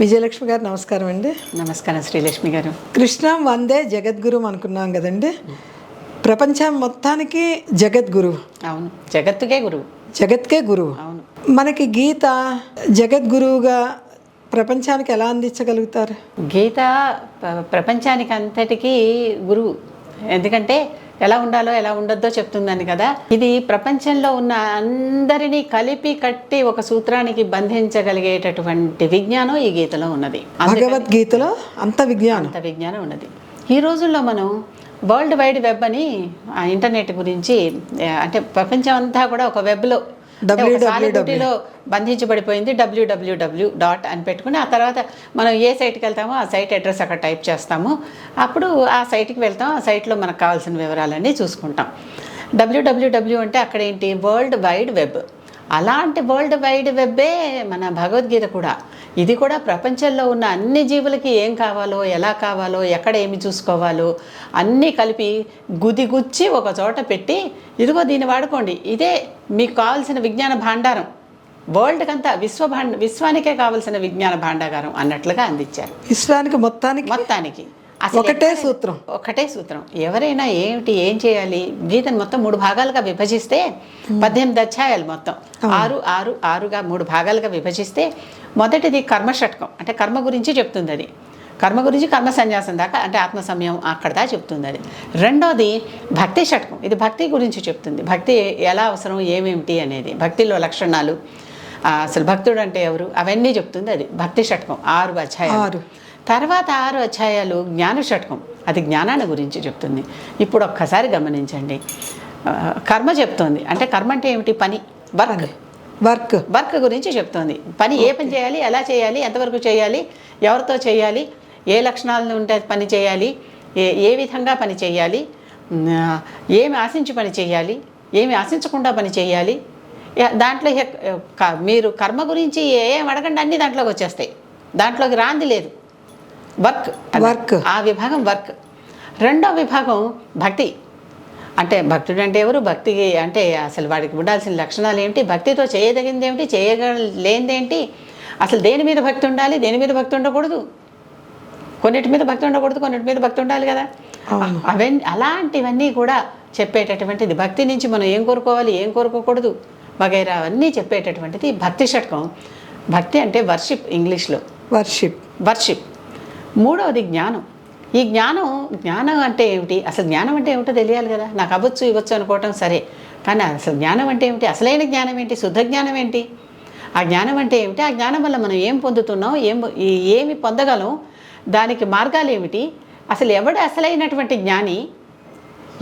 విజయలక్ష్మి గారు నమస్కారం అండి. నమస్కారం శ్రీలక్ష్మి గారు. కృష్ణ వందే జగద్గురు అనుకున్నాం కదండి. ప్రపంచం మొత్తానికి జగద్గురు. అవును జగత్తుకే గురువు జగత్కే గురువు అవును. మనకి గీత జగద్గురువుగా ప్రపంచానికి ఎలా అందించగలుగుతారు? గీత ప్రపంచానికి అంతటికీ గురువు. ఎందుకంటే ఎలా ఉండాలో ఎలా ఉండొద్దో చెప్తుందని కదా? ఇది ప్రపంచంలో ఉన్న అందరినీ కలిపి కట్టి ఒక సూత్రానికి బంధించగలిగేటటువంటి విజ్ఞానం ఈ గీతలో ఉన్నది. భగవద్గీతలో అంత విజ్ఞానం. అంత విజ్ఞానం ఉన్నది. ఈ రోజుల్లో మనం వరల్డ్ వైడ్ వెబ్ అని ఇంటర్నెట్ గురించి అంటే ప్రపంచం అంతా కూడా ఒక వెబ్లో www. లో బంధించబడిపోయింది డబ్ల్యూడబ్ల్యూడబ్ల్యూ డాట్ అని పెట్టుకుని ఆ తర్వాత మనం ఏ సైట్కి వెళ్తామో ఆ సైట్ అడ్రస్ అక్కడ టైప్ చేస్తాము. అప్పుడు ఆ సైట్కి వెళ్తాం ఆ సైట్లో మనకు కావాల్సిన వివరాలన్నీ చూసుకుంటాం. డబ్ల్యూడబ్ల్యూడబ్ల్యూ అంటే అక్కడ ఏంటి? వరల్డ్ వైడ్ వెబ్ అలాంటి వరల్డ్ వైడ్ వెబ్బే మన భగవద్గీత కూడా. ఇది కూడా ప్రపంచంలో ఉన్న అన్ని జీవులకి ఏం కావాలో ఎలా కావాలో ఎక్కడ ఏమి చూసుకోవాలో అన్నీ కలిపి గుదిగుచ్చి ఒక చోట పెట్టి ఇదిగో దీన్ని వాడుకోండి. ఇదే మీకు కావాల్సిన విజ్ఞాన భాండారం. వరల్డ్కి అంతా విశ్వ భాండ విశ్వానికే కావాల్సిన విజ్ఞాన భాండాగారం అన్నట్లుగా అందించారు. విశ్వానికి మొత్తానికి? మొత్తానికి. ఒకటే సూత్రం. ఒకటే సూత్రం. ఎవరైనా ఏమిటి ఏం చేయాలి? గీతను మొత్తం మూడు భాగాలుగా విభజిస్తే పద్దెనిమిది అధ్యాయాలు మొత్తం. ఆరు ఆరు ఆరుగా మూడు భాగాలుగా విభజిస్తే మొదటిది కర్మ షట్కం. అంటే కర్మ గురించి చెప్తుంది అది కర్మ గురించి కర్మ సన్యాసం దాకా అంటే ఆత్మ సమయం అక్కడ దాకా చెప్తుంది అది రెండోది భక్తి షట్కం. ఇది భక్తి గురించి చెప్తుంది. భక్తి ఎలా అవసరం ఏమేమిటి అనేది. భక్తిలో లక్షణాలు. అసలు భక్తుడు అంటే ఎవరు? అవన్నీ చెప్తుంది అది భక్తి షట్కం ఆరు అధ్యాయాలు. ఆరు. తర్వాత ఆరు అధ్యాయాలు జ్ఞాన షట్కం. అది జ్ఞానాన్ని గురించి చెప్తుంది. ఇప్పుడు ఒక్కసారి గమనించండి. కర్మ చెప్తోంది. అంటే కర్మ అంటే ఏమిటి? పని వర్క్. వర్క్. వర్క్ గురించి చెప్తోంది. పని ఏ పని చేయాలి ఎలా చేయాలి ఎంతవరకు చేయాలి ఎవరితో చేయాలి ఏ లక్షణాలు ఉంటే పని చేయాలి ఏ ఏ విధంగా పని చేయాలి ఏమి ఆశించి పని చేయాలి ఏమి ఆశించకుండా పని చేయాలి. దాంట్లో మీరు కర్మ గురించి ఏం అడగండి అన్నీ దాంట్లోకి వచ్చేస్తాయి. దాంట్లోకి రాంది లేదు. వర్క్. వర్క్. ఆ విభాగం వర్క్. రెండో విభాగం భక్తి. అంటే భక్తుడు అంటే ఎవరు? భక్తికి అంటే అసలు వాడికి ఉండాల్సిన లక్షణాలు ఏమిటి? భక్తితో చేయదగింది ఏమిటి? చేయగలేనిదేంటి అసలు దేని మీద భక్తి ఉండాలి? దేని మీద భక్తి ఉండకూడదు? కొన్నిటి మీద భక్తి ఉండకూడదు కొన్నిటి మీద భక్తి ఉండాలి కదా. అవన్నీ అలాంటివన్నీ కూడా చెప్పేటటువంటిది భక్తి నుంచి మనం ఏం కోరుకోవాలి? ఏం కోరుకోకూడదు? వగైరా అవన్నీ చెప్పేటటువంటిది భక్తి షట్కం. భక్తి అంటే వర్షిప్ ఇంగ్లీష్లో. వర్షిప్. వర్షిప్. మూడవది జ్ఞానం. ఈ జ్ఞానం జ్ఞానం అంటే ఏమిటి? అసలు జ్ఞానం అంటే ఏమిటో తెలియాలి కదా. నాకు అవ్వచ్చు ఇవ్వచ్చు అనుకోవటం సరే. కానీ అసలు జ్ఞానం అంటే ఏమిటి? అసలైన జ్ఞానం ఏంటి? శుద్ధ జ్ఞానం ఏంటి? ఆ జ్ఞానం అంటే ఏమిటి? ఆ జ్ఞానం వల్ల మనం ఏం పొందుతున్నాం? ఏం ఏమి పొందగలం? దానికి మార్గాలు ఏమిటి? అసలు ఎవడు అసలైనటువంటి జ్ఞాని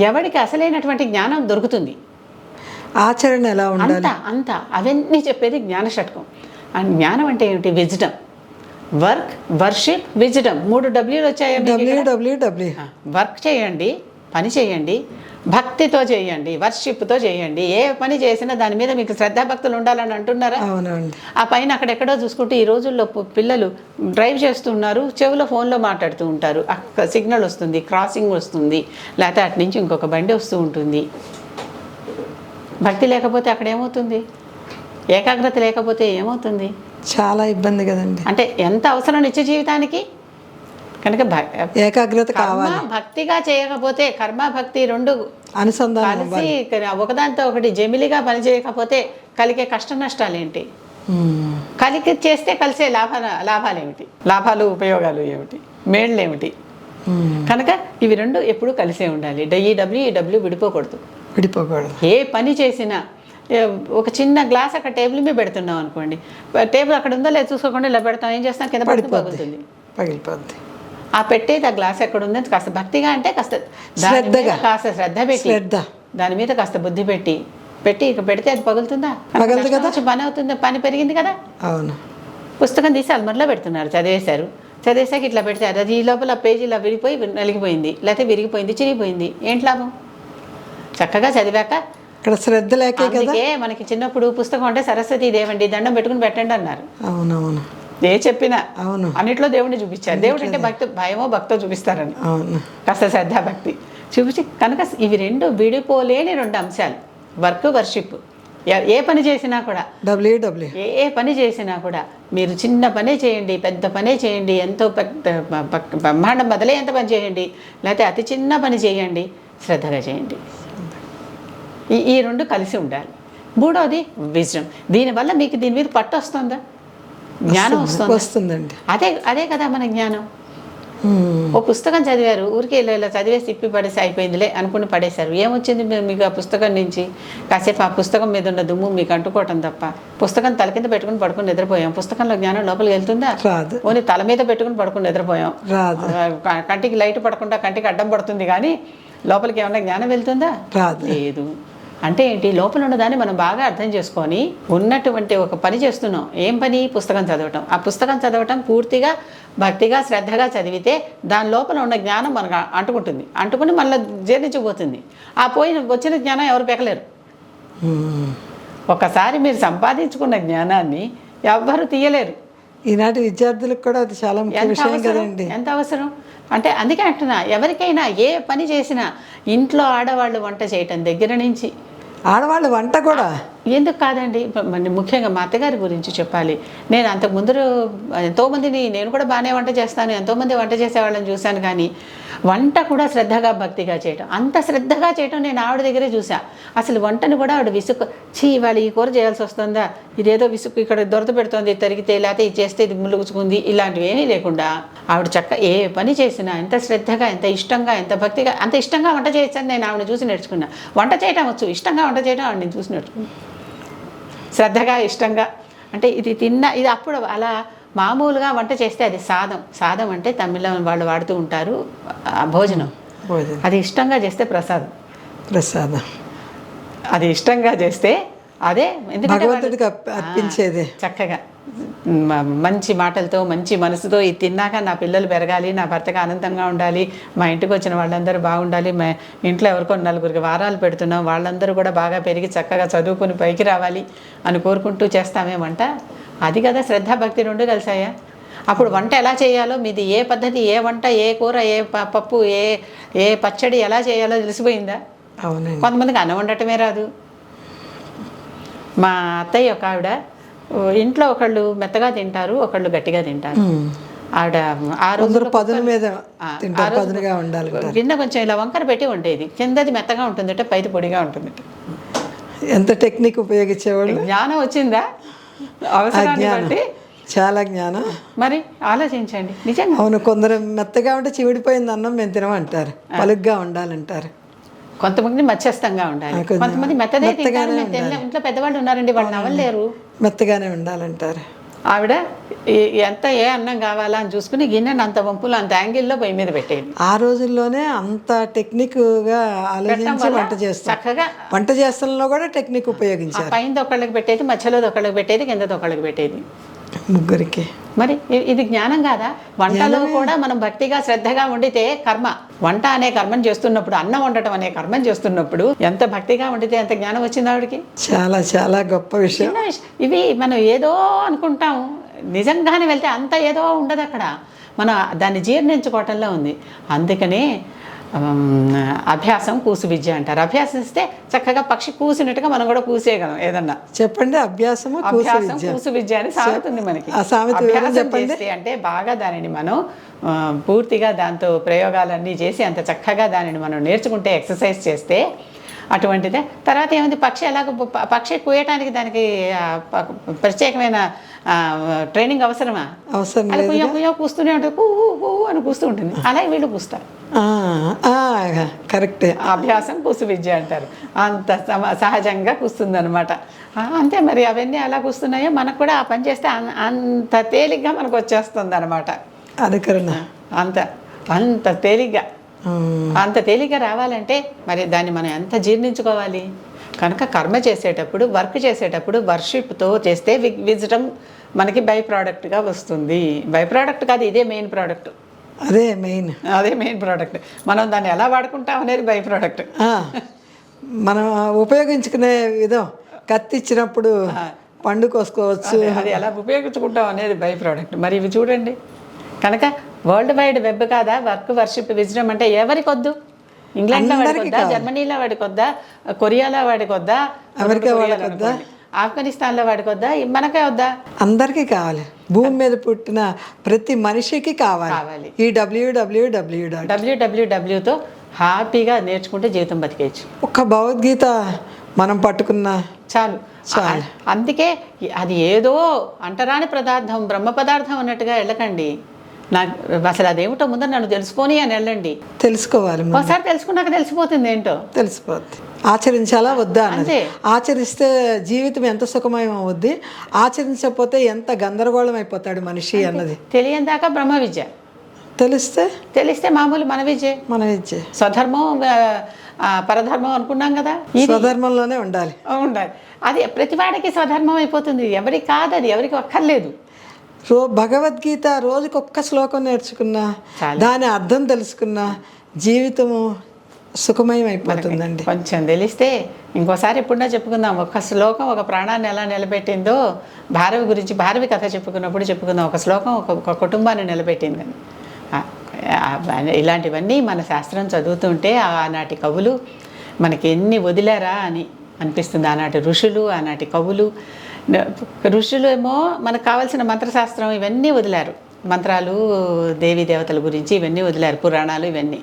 ఎవడికి అసలైనటువంటి జ్ఞానం దొరుకుతుంది? ఆచరణ ఎలా ఉండాలి? అంతా అంతా. అవన్నీ చెప్పేది జ్ఞాన షట్కం. అండ్ జ్ఞానం అంటే ఏమిటి? విజ్డమ్. వర్క్ వర్షిప్ విజ్డమ్ మూడు డబ్ల్యూలు వచ్చాయి డబ్ల్యూడబ్ల్యూడబ్ల్యూ. వర్క్ చేయండి పని చేయండి భక్తితో చేయండి వర్షిప్తో చేయండి. ఏ పని చేసినా దాని మీద మీకు శ్రద్ధాభక్తులు ఉండాలని అంటున్నారా? అవునండి. ఆ పైన అక్కడెక్కడో చూసుకుంటే ఈ రోజుల్లో పిల్లలు డ్రైవ్ చేస్తున్నారు చెవిలో ఫోన్లో మాట్లాడుతూ ఉంటారు. సిగ్నల్ వస్తుంది క్రాసింగ్ వస్తుంది. లేకపోతే అటు నుంచి ఇంకొక బండి వస్తూ ఉంటుంది. భక్తి లేకపోతే అక్కడ ఏమవుతుంది? ఏకాగ్రత లేకపోతే ఏమవుతుంది? చాలా ఇబ్బంది కదండి. అంటే ఎంత అవసరం నిత్య జీవితానికి? కనుక ఏకాగ్రత కావాలి. భక్తిగా చేయకపోతే కర్మ భక్తి రెండు అనుసంధానం కలిసి ఒకదాంతో ఒకటి జమిలిగా పనిచేయకపోతే కలిగే కష్ట నష్టాలు ఏంటి. కలిగి చేస్తే కలిసే లాభ లాభాలు ఏమిటి లాభాలు ఉపయోగాలు ఏమిటి? మేళ్ళు ఏమిటి. కనుక ఇవి రెండు ఎప్పుడూ కలిసే ఉండాలి. ఈ డబ్ల్యూ ఈ డబ్ల్యూ విడిపోకూడదు. విడిపోకూడదు. ఏ పని చేసినా ఒక చిన్న గ్లాస్ అక్కడ టేబుల్ మీద పెడుతున్నాం అనుకోండి. టేబుల్ అక్కడ ఉందో లేదు చూసుకోకుండా ఇలా పెడతాం. ఏం చేస్తాం? కింద పడితే పడిపోద్ది. పగులుతుంది. పగిలిపోద్ది. ఆ పెట్టేది ఆ గ్లాస్ ఎక్కడ ఉంది కాస్త భక్తిగా అంటే కాస్త శ్రద్ధగా. కాస్త శ్రద్ధ పెట్టి శ్రద్ధ. దాని మీద కాస్త బుద్ధి పెట్టి పెట్టి ఇక పెడితే అది పగులుతుందా? పగలదు నష్టం కదా. వచ్చి పని అవుతుందా? పని పెరిగింది కదా. అవును. పుస్తకం తీసి అల్మర్లో పెడుతున్నారు చదివేశారు. చదివేశాక ఇట్లా పెడతారు అది ఈ లోపల పేజీ ఇలా విరిగిపోయి నలిగిపోయింది. లేకపోతే విరిగిపోయింది చిరిగిపోయింది. ఏంటి లాభం? చక్కగా చదివాక ఇక్కడ శ్రద్ధ లేకే కదా? మనకి చిన్నప్పుడు పుస్తకం అంటే సరస్వతి దేవండి దండం పెట్టుకుని పెట్టండి అన్నారు. అవునవును. ఏ చెప్పినా. అవును. అన్నిట్లో దేవుడిని చూపించారు. దేవుడు అంటే భక్తి భయమో భక్తో చూపిస్తారని. అవును. కాస్త శ్రద్ధాభక్తి చూపించి కనుక ఇవి రెండు విడిపోలేని రెండు అంశాలు. Work worship. ఏ పని చేసినా కూడా డబ్ల్యూడబ్ల్యూ ఏ ఏ పని చేసినా కూడా మీరు చిన్న పనే చేయండి పెద్ద పనే చేయండి ఎంతో బ్రహ్మాండం బదిలే ఎంత పని చేయండి లేకపోతే అతి చిన్న పని చేయండి శ్రద్ధగా చేయండి. ఈ ఈ రెండు కలిసి ఉండాలి. మూడవది విజయం దీనివల్ల మీకు దీని మీద పట్టు వస్తుందా? జ్ఞానం వస్తుందా వస్తుందండి. అదే అదే కదా మన జ్ఞానం. ఓ పుస్తకం చదివారు ఊరికే ఇలా ఇలా చదివేసి తిప్పి పడేసి అయిపోయిందిలే అనుకుని పడేశారు. ఏమొచ్చింది మీకు ఆ పుస్తకం నుంచి? కాసేపు ఆ పుస్తకం మీద ఉన్న దుమ్ము మీకు అంటుకోవటం తప్ప. పుస్తకం తల కింద పెట్టుకుని పడుకుని నిద్రపోయాం. పుస్తకంలో జ్ఞానం లోపలికి వెళ్తుందా? రాదు. ఓన్లీ తల మీద పెట్టుకుని పడుకుని నిద్రపోయాం. రాదు. కంటికి లైట్ పడకుండా కంటికి అడ్డం పడుతుంది కానీ లోపలికి ఏమన్నా జ్ఞానం వెళ్తుందా? రాదు. లేదు. అంటే ఏంటి? లోపల ఉన్నదాన్ని మనం బాగా అర్థం చేసుకొని ఉన్నటువంటి ఒక పని చేస్తున్నాం. ఏం పని? పుస్తకం చదవటం. ఆ పుస్తకం చదవటం పూర్తిగా భక్తిగా శ్రద్ధగా చదివితే దాని లోపల ఉన్న జ్ఞానం మనకు అంటుకుంటుంది. అంటుకుని మళ్ళీ జీర్ణించిపోతుంది ఆ పోయిన వచ్చిన జ్ఞానం ఎవరు పెకలేరు. ఒకసారి మీరు సంపాదించుకున్న జ్ఞానాన్ని ఎవ్వరు తీయలేరు. ఈనాటి విద్యార్థులకు కూడా అది చాలా ముఖ్య విషయం కదండి. ఎంత అవసరం? అంటే అందుకే అంటున్నా ఎవరికైనా ఏ పని చేసినా ఇంట్లో ఆడవాళ్ళు వంట చేయటం దగ్గర నుంచి. ఆడవాళ్ళు వంట కూడా? ఎందుకు కాదండి? ముఖ్యంగా మా అత్తగారి గురించి చెప్పాలి. నేను అంతకు ముందు ఎంతోమందిని నేను కూడా బాగానే వంట చేస్తాను ఎంతోమంది వంట చేసే వాళ్ళని చూశాను కానీ వంట కూడా శ్రద్ధగా భక్తిగా చేయటం. అంత శ్రద్ధగా చేయటం నేను ఆవిడ దగ్గరే చూసా అసలు వంటను కూడా ఆవిడ విసుక్కు చీ ఇవాళ ఈ కూర చేయాల్సి వస్తుందా? ఇదేదో విసుక్కు ఇక్కడ దొరత పెడుతుంది తరిగితే లేకపోతే ఇది చేస్తే ఇది ములుగుచుకుంది ఇలాంటివి ఏమీ లేకుండా ఆవిడ చక్క ఏ పని చేసినా ఎంత శ్రద్ధగా ఎంత ఇష్టంగా ఎంత భక్తిగా అంత ఇష్టంగా వంట చేయొచ్చని నేను ఆవిడ చూసి నేర్చుకున్నా. వంట చేయటం వచ్చు ఇష్టంగా వంట చేయడం ఆవిడ నేను చూసి నేర్చుకున్నా. శ్రద్ధగా ఇష్టంగా అంటే ఇది తిన్న ఇది అప్పుడు అలా మామూలుగా వంట చేస్తే అది సాదం. సాదం అంటే తమిళ వాళ్ళు వాడుతూ ఉంటారు భోజనం. భోజనం. అది ఇష్టంగా చేస్తే ప్రసాదం. ప్రసాదం. అది ఇష్టంగా చేస్తే అదే ఎందుకంటే అర్పించేదే. చక్కగా. మంచి మాటలతో మంచి మనసుతో ఇది తిన్నాక నా పిల్లలు పెరగాలి నా భర్తగా ఆనందంగా ఉండాలి మా ఇంటికి వచ్చిన వాళ్ళందరూ బాగుండాలి మా ఇంట్లో ఎవరికో నలుగురికి వారాలు పెడుతున్నాం వాళ్ళందరూ కూడా బాగా పెరిగి చక్కగా చదువుకుని పైకి రావాలి అని కోరుకుంటూ చేస్తామే వంట అది కదా శ్రద్ధ భక్తి రెండు కలిసాయా? అప్పుడు వంట ఎలా చేయాలో మీది ఏ పద్ధతి ఏ వంట ఏ కూర ఏ పప్పు ఏ ఏ పచ్చడి ఎలా చేయాలో తెలిసిపోయిందా? కొంతమందికి అన్నం వండటమే రాదు. మా అత్తయ్య ఒక ఆవిడ ఇంట్లో ఒకళ్ళు మెత్తగా తింటారు ఒకళ్ళు గట్టిగా తింటారు. ఆవిడ ఆ పదుల మీద రోజు ఉండాలంటారు గిన్నె కొంచెం ఇలా వంకర పెట్టి ఉండేది కిందది మెత్తగా ఉంటుందట పైది పొడిగా ఉంటుందట. ఎంత టెక్నిక్ ఉపయోగించేవాళ్ళు? జ్ఞానం వచ్చిందా? అవసరాన్ని జ్ఞానం. బట్టి చాలా జ్ఞానం. మరి ఆలోచించండి. నిజంగా. అవును కొందరు మెత్తగా ఉంటే చివిడిపోయింది అన్నం మేము తినమంటారు. పలుగ్గా ఉండాలంటారు. కొంతమంది మధ్యస్థంగా ఉండాలి. కొంతమంది తినలేం. ఇంట్లో పెద్దవాళ్ళు ఉన్నారండి వాళ్ళు నవ్వలేరు. మెత్తగానే ఉండాలంటారు. ఆవిడ ఎంత ఏ అన్నం కావాలా? అని చూసుకుని గిన్నెని అంత వంపులు అంత యాంగిల్లో పొయ్యి మీద పెట్టేది ఆ రోజుల్లోనే అంత టెక్నిక్గా ఆలోచించి వంట చేస్తాం. చక్కగా వంట చేస్తాంలో కూడా టెక్నిక్ ఉపయోగించారు. పైన ఒకళ్ళకి పెట్టేది మధ్యలో ఒకళ్ళకి పెట్టేది కింద ఒకళ్ళకి పెట్టేది. ముగ్గురికి. మరి ఇది జ్ఞానం కాదా? వంటలో కూడా మనం భక్తిగా శ్రద్ధగా వండితే కర్మ. వంట అనే కర్మని చేస్తున్నప్పుడు అన్నం వండటం అనే కర్మని చేస్తున్నప్పుడు ఎంత భక్తిగా వండితే ఎంత జ్ఞానం వచ్చింది ఆవిడకి? చాలా చాలా గొప్ప విషయం. ఇవి మనం ఏదో అనుకుంటాం. నిజంగానే వెళ్తే అంత ఏదో ఉండదు అక్కడ. మనం దాన్ని జీర్ణించుకోవటంలో ఉంది. అందుకనే అభ్యాసం కూసు విద్య అంటారు. అభ్యాసిస్తే చక్కగా పక్షి కూసినట్టుగా మనం కూడా కూసేయగలం ఏదన్నా. చెప్పండి అభ్యాసం కూసు విద్య అని సాగుతుంది మనకి. చెప్పండి. అంటే బాగా దానిని మనం పూర్తిగా దాంతో ప్రయోగాలన్నీ చేసి అంత చక్కగా దానిని మనం నేర్చుకుంటే ఎక్సర్సైజ్ చేస్తే అటువంటిదే. తర్వాత ఏముంది? పక్షి ఎలాగ పక్షి కూయటానికి దానికి ప్రత్యేకమైన ట్రైనింగ్ అవసరమా? అవసరం అది లేదు కుయ్యో కుయ్యో కూస్తూనే ఉంటుంది. కూ అని కూస్తూ ఉంటుంది. అలాగే వీళ్ళు కూస్తారు. కరెక్టే. అభ్యాసం కూసు విద్య అంటారు. అంత సహజంగా కూస్తుందన్నమాట. ఆ, అంతే మరి అవన్నీ అలా కూస్తున్నాయో మనకు కూడా ఆ పని చేస్తే అంత తేలిగ్గా మనకు వచ్చేస్తుంది అనమాట అనుకరణ అంత అంత తేలిగ్గా. అంత తేలిగ్గా రావాలంటే మరి దాన్ని మనం ఎంత జీర్ణించుకోవాలి? కనుక కర్మ చేసేటప్పుడు వర్క్ చేసేటప్పుడు వర్షిప్తో చేస్తే విజటం మనకి బై ప్రోడక్ట్గా వస్తుంది. బై ప్రోడక్ట్ కాదు ఇదే మెయిన్ ప్రోడక్ట్. అదే మెయిన్. అదే మెయిన్ ప్రోడక్ట్. మనం దాన్ని ఎలా వాడుకుంటాం అనేది బై ప్రోడక్ట్. మనం ఉపయోగించుకునే విధం కత్తి ఇచ్చినప్పుడు పండు కోసుకోవచ్చు. అది ఎలా ఉపయోగించుకుంటాం అనేది బై ప్రోడక్ట్. మరి ఇవి చూడండి. కనుక వరల్డ్ వైడ్ వెబ్ కాదా? వర్క్ వర్షిప్ విజడం అంటే ఎవరికొద్దు ఇంగ్లాండ్లో వాడికి అందరికీ వద్దా జర్మనీలో వాడికి వద్దా కొరియాలో వాడికి వద్దా అమెరికా. ఆఫ్ఘనిస్తాన్లో వాడికి వద్దా మనకే వద్దా? అందరికీ కావాలి. భూమి మీద పుట్టిన ప్రతి మనిషికి కావాలి. ఈ డబ్ల్యూడబ్ల్యూడబ్ల్యూ డబ్ల్యూడబ్ల్యూడబ్ల్యూతో హ్యాపీగా నేర్చుకుంటే జీవితం బతికేయచ్చు. ఒక్క భగవద్గీత మనం పట్టుకున్న చాలు. చాలు. అందుకే అది ఏదో అంటరాని పదార్థం బ్రహ్మ పదార్థం అన్నట్టుగా వెళ్ళకండి. నాకు అసలు అదేమిటో ముందర నన్ను తెలుసుకొని అని వెళ్ళండి. తెలుసుకోవాలి. ఒకసారి తెలుసుకున్నాక తెలిసిపోతుంది ఏంటో? తెలిసిపోద్ది. ఆచరించాలా వద్దా అన్నది. ఆచరిస్తే జీవితం ఎంత సుఖమయం అవుద్ది? ఆచరించకపోతే ఎంత గందరగోళం అయిపోతాడు మనిషి అన్నది. తెలియని దాకా బ్రహ్మ విద్య. తెలిస్తే? తెలిస్తే మామూలు మన విద్య. మన ఇచ్చే స్వధర్మం పరధర్మం అనుకున్నాం కదా? స్వధర్మంలోనే ఉండాలి. ఉండాలి. అది ప్రతివాడికి స్వధర్మం అయిపోతుంది. ఎవరికి కాదు అది ఎవరికి అక్కర్లేదు రో భగవద్గీత రోజుకి ఒక్క శ్లోకం నేర్చుకున్నా. దాని అర్థం తెలుసుకున్నా జీవితము సుఖమయం అయిపోతుందండి కొంచెం తెలిస్తే ఇంకోసారి ఎప్పుడన్నా చెప్పుకుందాం ఒక శ్లోకం ఒక ప్రాణాన్ని ఎలా నిలబెట్టిందో. భారవి గురించి భారవి కథ చెప్పుకున్నప్పుడు చెప్పుకుందాం ఒక శ్లోకం ఒక కుటుంబాన్ని నిలబెట్టిందని ఇలాంటివన్నీ మన శాస్త్రం చదువుతుంటే ఆనాటి కవులు మనకి ఎన్ని వదిలారా అని అనిపిస్తుంది. ఆనాటి ఋషులు ఆనాటి కవులు ఋషులు ఏమో మనకు కావాల్సిన మంత్రశాస్త్రం ఇవన్నీ వదిలారు. మంత్రాలు దేవీ దేవతల గురించి ఇవన్నీ వదిలారు పురాణాలు ఇవన్నీ.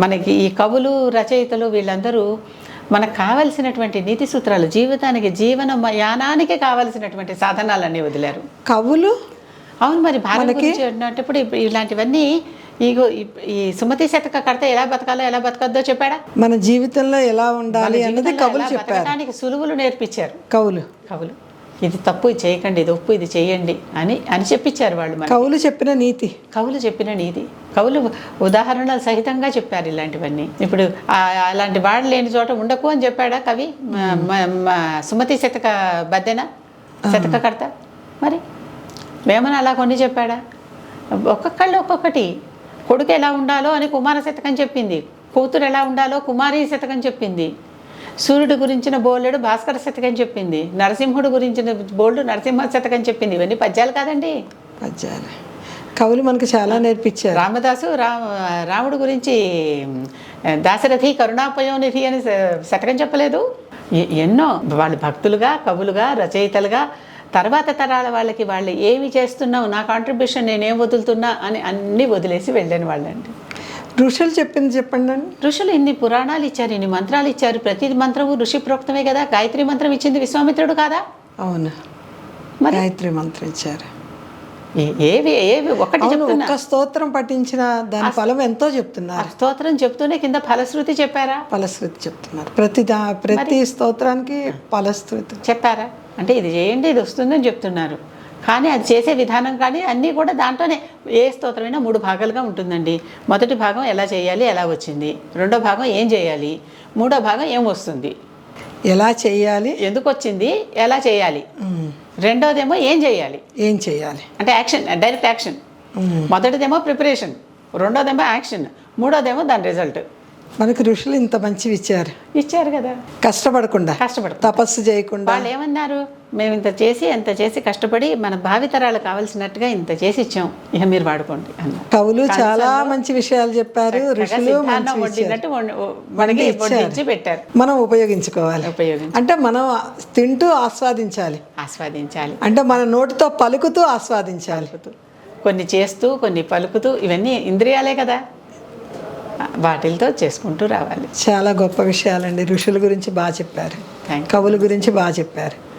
మనకి ఈ కవులు రచయితలు వీళ్ళందరూ మనకు కావలసినటువంటి నీతి సూత్రాలు జీవితానికి జీవన యానానికి కావలసినటువంటి సాధనాలన్నీ వదిలారు. కవులు? అవును మరి భారత గురించి ఇలాంటివన్నీ ఇగో ఈ సుమతి శతక కడితే ఎలా బతకాలో ఎలా బతకద్దో చెప్పాడా? మన జీవితంలో ఎలా ఉండాలి అన్నది కవులు చెప్పారు. బతకడానికి సులువులు నేర్పించారు. కవులు? కవులు. ఇది తప్పు ఇది చేయకండి ఇది ఒప్పు ఇది చేయండి అని అని చెప్పించారు వాళ్ళు మనకి. కవులు చెప్పిన నీతి. కవులు చెప్పిన నీతి. కవులు ఉదాహరణలు సహితంగా చెప్పారు ఇలాంటివన్నీ. ఇప్పుడు ఆ- అలాంటి వాడు లేని చోట ఉండకు అని చెప్పాడా కవి? మ- మ- మ- సుమతి శతక బద్దెన? శతకకర్త? మరి? వేమన అలా కొన్ని చెప్పాడా? ఒక్కొక్కళ్ళు ఒక్కొక్కటి. కొడుకు ఎలా ఉండాలో అని కుమార శతకం చెప్పింది. కూతురు ఎలా ఉండాలో కుమారి శతకం చెప్పింది. సూర్యుడు గురించిన బోలెడు భాస్కర శతకం చెప్పింది. నరసింహుడు గురించిన బోల్డు నరసింహ శతకం చెప్పింది. ఇవన్నీ పద్యాలు కాదండి. పద్యాలు. కవులు మనకు చాలా నేర్పించారు. రామదాసు రా రాముడు గురించి దాశరథి కరుణాపయోనిధి అని శతకం చెప్పలేదు. ఎన్నో వాళ్ళు భక్తులుగా కవులుగా రచయితలుగా తర్వాత తరాల వాళ్ళకి వాళ్ళు ఏమి చేస్తున్నావు నా కాంట్రిబ్యూషన్ నేనేం వదులుతున్నా అని అన్నీ వదిలేసి వెళ్ళిన వాళ్ళండి. ఋషులు చెప్పింది చెప్పండి ఋషులు ఇన్ని పురాణాలు ఇచ్చారు ఇన్ని మంత్రాలు ఇచ్చారు. ప్రతి మంత్రము ఋషి ప్రోక్తమే కదా? గాయత్రి మంత్రం ఇచ్చింది విశ్వామిత్రుడు కాదా? అవును? గాయత్రి మంత్రం ఇచ్చారు. ఏవి ఏవి? ఒకటి ఒక్క స్తోత్రం పఠించిన దాని ఫలం ఎంతో చెప్తున్నారు. స్తోత్రం చెప్తూనే కింద ఫలశ్రుతి చెప్పారా? ఫలశ్రుతి చెప్తున్నారు. ప్రతి ప్రతి స్తోత్రానికి ఫలశ్రుతి. చెప్పారా? అంటే ఇది చేయండి ఇది వస్తుందని చెప్తున్నారు. కానీ అది చేసే విధానం కానీ అన్నీ కూడా దాంట్లోనే ఏ స్తోత్రమైనా మూడు భాగాలుగా ఉంటుందండి. మొదటి భాగం ఎలా చేయాలి ఎలా వచ్చింది? రెండో భాగం ఏం చేయాలి? మూడో భాగం ఏం వస్తుంది? ఎలా చేయాలి? ఎందుకు వచ్చింది? ఎలా చేయాలి? రెండోదేమో ఏం చేయాలి? ఏం చేయాలి? అంటే యాక్షన్ డైరెక్ట్ యాక్షన్. మొదటిదేమో ప్రిపరేషన్. రెండోదేమో యాక్షన్. మూడోదేమో దాని రిజల్ట్. మనకు ఋషులు ఇంత మంచివి ఇచ్చారు. ఇచ్చారు కదా. కష్టపడకుండా కష్టపడకుండా. తపస్సు చేయకుండా. వాళ్ళు ఏమన్నారు మేము ఇంత చేసి ఎంత చేసి కష్టపడి మన భావితరాలు కావాల్సినట్టుగా ఇంత చేసి ఇచ్చాం. ఇక మీరు వాడుకోండి అన్నారు. కవులు చాలా మంచి విషయాలు చెప్పారు ఋషులు వండినట్టు మనకి పెట్టారు. మనం ఉపయోగించుకోవాలి. ఉపయోగించి అంటే మనం తింటూ ఆస్వాదించాలి. ఆస్వాదించాలి. అంటే మన నోటితో పలుకుతూ ఆస్వాదించాలి. కొన్ని చేస్తూ కొన్ని పలుకుతూ ఇవన్నీ ఇంద్రియాలే కదా. వాటిలతో చేసుకుంటూ రావాలి. చాలా గొప్ప విషయాలండి. ఋషుల గురించి బాగా చెప్పారు. కవుల గురించి బాగా చెప్పారు.